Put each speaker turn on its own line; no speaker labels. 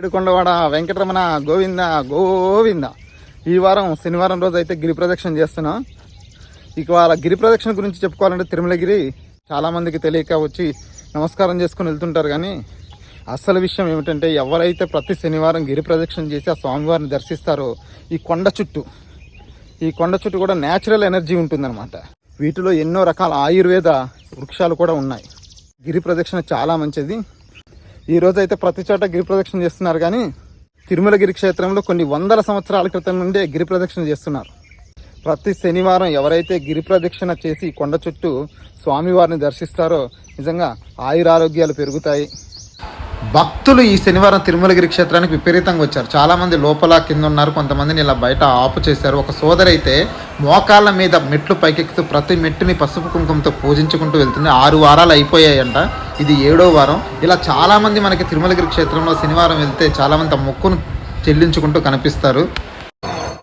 ఏడుకొండవాడ వెంకటరమణ గోవింద గోవింద. ఈ వారం శనివారం రోజు అయితే గిరి ప్రదక్షిణ చేస్తున్నాం. ఇక వాళ్ళ గిరి ప్రదక్షిణ గురించి చెప్పుకోవాలంటే తిరుమలగిరి చాలామందికి తెలియక వచ్చి నమస్కారం చేసుకుని వెళ్తుంటారు కానీ అసలు విషయం ఏమిటంటే ఎవరైతే ప్రతి శనివారం గిరి ప్రదక్షిణ చేసి ఆ స్వామివారిని దర్శిస్తారో ఈ కొండ చుట్టూ ఈ కొండ చుట్టూ కూడా న్యాచురల్ ఎనర్జీ ఉంటుందన్నమాట. వీటిలో ఎన్నో రకాల ఆయుర్వేద వృక్షాలు కూడా ఉన్నాయి. గిరి ప్రదక్షిణ చాలా మంచిది. ఈ అయితే ప్రతి చోట గిరి ప్రదక్షిణ చేస్తున్నారు కానీ తిరుమలగిరి క్షేత్రంలో కొన్ని వందల సంవత్సరాల క్రితం నుండే గిరి ప్రదక్షిణ చేస్తున్నారు. ప్రతి శనివారం ఎవరైతే గిరి ప్రదక్షిణ చేసి కొండ చుట్టూ స్వామివారిని దర్శిస్తారో నిజంగా ఆయురారోగ్యాలు పెరుగుతాయి. భక్తులు ఈ శనివారం తిరుమలగిరి క్షేత్రానికి విపరీతంగా వచ్చారు. చాలామంది లోపల కింద ఉన్నారు కొంతమందిని ఇలా బయట ఆపు చేశారు. ఒక సోదరి అయితే మోకాళ్ళ మీద మెట్లు పైకెక్కుతూ ప్రతి మెట్టుని పసుపు కుంకుమతో పూజించుకుంటూ వెళ్తుంది. ఆరు వారాలు అయిపోయాయంట. ఇది ఏడో వారం. ఇలా చాలా మంది మనకి తిరుమలగిరి క్షేత్రంలో శనివారం వెళ్తే చాలామంది తమ మొక్కును చెల్లించుకుంటూ కనిపిస్తారు.